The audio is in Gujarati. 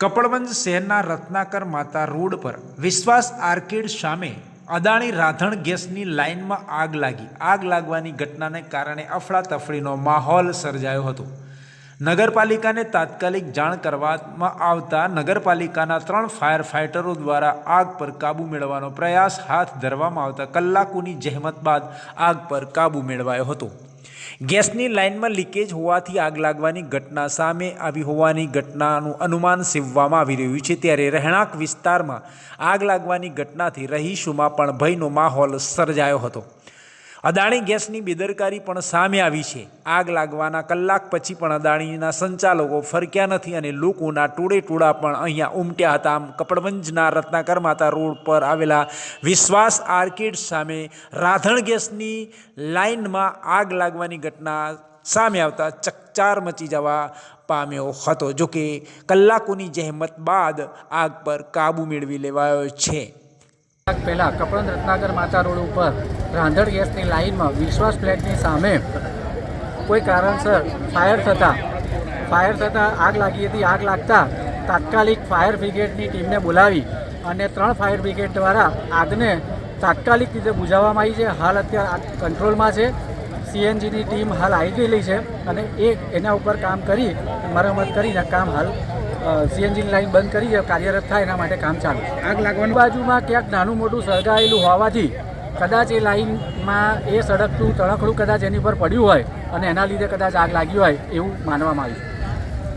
કપડવંજ શહેરના રત્નાકર માતા રોડ પર વિશ્વાસ આર્કેડ સામે અદાણી રાધણ ગેસની લાઇનમાં આગ લાગી. આગ લાગવાની ઘટનાને કારણે અફડાતફડીનો માહોલ સર્જાયો હતો. નગરપાલિકાને તાત્કાલિક જાણ કરવામાં આવતા નગરપાલિકાના ત્રણ ફાયર ફાઇટરો દ્વારા આગ પર કાબૂ મેળવવાનો પ્રયાસ હાથ ધરવામાં આવતા કલાકોની જહેમત બાદ આગ પર કાબૂ મેળવાયો હતો. ગેસની લાઇનમાં લીકેજ હોવાથી આગ લાગવાની ઘટના સામે આવી હોવાની ઘટનાનું અનુમાન સેવવામાં આવી રહ્યું છે. ત્યારે રહેણાંક વિસ્તારમાં આગ લાગવાની ઘટનાથી રહીશોમાં પણ ભયનો માહોલ સર્જાયો હતો. અદાણી ગેસની બેદરકારી પણ સામે આવી છે. આગ લાગવાના કલાક પછી પણ અદાણીના સંચાલકો ફરક્યા નથી અને લોકોના ટોળે ટોળા પણ અહીંયા ઉમટ્યા હતા. આમ કપડવંજના રત્નાકર માતા રોડ પર આવેલા વિશ્વાસ આર્કેડ સામે રાધણ ગેસની લાઇનમાં આગ લાગવાની ઘટના સામે આવતા ચકચાર મચી જવા પામ્યો હતો, જોકે કલાકોની જહેમત બાદ આગ પર કાબૂ મેળવી લેવાયો છે. કલાક પહેલાં કપડન રત્નાકર માતા રોડ ઉપર રાંધણ ગેસની લાઇનમાં વિશ્વાસ ફ્લેટની સામે કોઈ કારણસર ફાયર થતાં ફાયર થતાં આગ લાગી હતી. આગ લાગતા તાત્કાલિક ફાયર બ્રિગેડની ટીમને બોલાવી અને ત્રણ ફાયર બ્રિગેડ દ્વારા આગને તાત્કાલિક રીતે બુઝાવવામાં આવી છે. હાલ અત્યારે આગ કંટ્રોલમાં છે. સીએનજીની ટીમ હાલ આવી ગયેલી છે અને એ એના ઉપર કામ કરી મરમ્મત કરીને કામ હાલ સીએનજીની લાઈન બંધ કરી છે કાર્યરત થાય એના માટે કામ ચાલુ. આગ લાગવાની? બાજુમાં ક્યાંક નાનું મોટું સળગાયેલું હોવાથી કદાચ એ લાઈનમાં એ સડકનું તણખડું કદાચ એની પર પડ્યું હોય અને એના લીધે કદાચ આગ લાગી હોય એવું માનવામાં આવ્યું.